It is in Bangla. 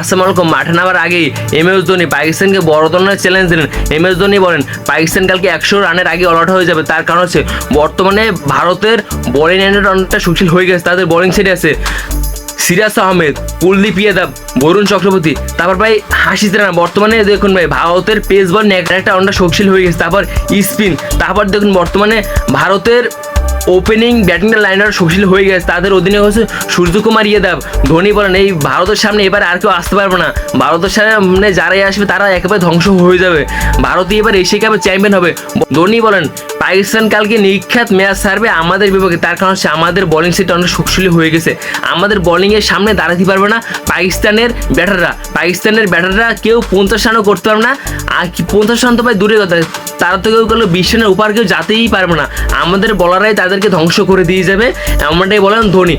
আসসালামু আলাইকুম। মাঠে নামার আগেই এম এস ধোনি পাকিস্তানকে বড় ধরনের চ্যালেঞ্জ দিলেন। এম এস ধোনি বলেন, পাকিস্তান কালকে একশো রানের আগে অলআউট হয়ে যাবে। তার কারণ হচ্ছে বর্তমানে ভারতের বোলিং এন্ডের অনেকটা সুশীল হয়ে গেছে। তাদের বোলিং সেটে আছে সিরাজ আহমেদ, কুলদীপ ইয়াদব, বরুণ চক্রবর্তী। তারপর ভাই হাসিস রানা বর্তমানে দেখুন ভাই, ভারতের পেস বল একটা অনেকটা শক্তিশালী হয়ে গেছে। তারপর স্পিন, তারপর দেখুন বর্তমানে ভারতের ওপেনিং ব্যাটিং লাইনার সুশীল হয়ে গেছে। তাদের অধীনে হচ্ছে সূর্যকুমার ইয়াদব। ধোনি বলেন, এই ভারতের সামনে এবার আর কেউ আসতে পারবে না। ভারতের সামনে যারাই আসবে, তারা একেবারে ধ্বংস হয়ে যাবে। ভারতই এবার এশিয়া কাপের চ্যাম্পিয়ন হবে। ধোনি বলেন পাকিস্তান কালকে নিখ্যাত ম্যাচ সারবে আমাদের বিপক্ষে। তার কারণ হচ্ছে আমাদের বোলিং সেট অনেক শক্তিশালী হয়ে গেছে। আমাদের বোলিংয়ের সামনে দাঁড়াতে পারবে না পাকিস্তানের ব্যাটাররা পাকিস্তানের ব্যাটাররা কেউ পঞ্চাশ রানও করতে পারবে না। আর পঞ্চাশ রান তো ভাই দূরে কথা। তারা তো কেউ গেলো বিশ্বনের উপার কেউ যাতেই পারবে না। আমাদের বলারাই তাদেরকে ধ্বংস করে দিয়ে যাবে। এমনটাই বলেন ধোনি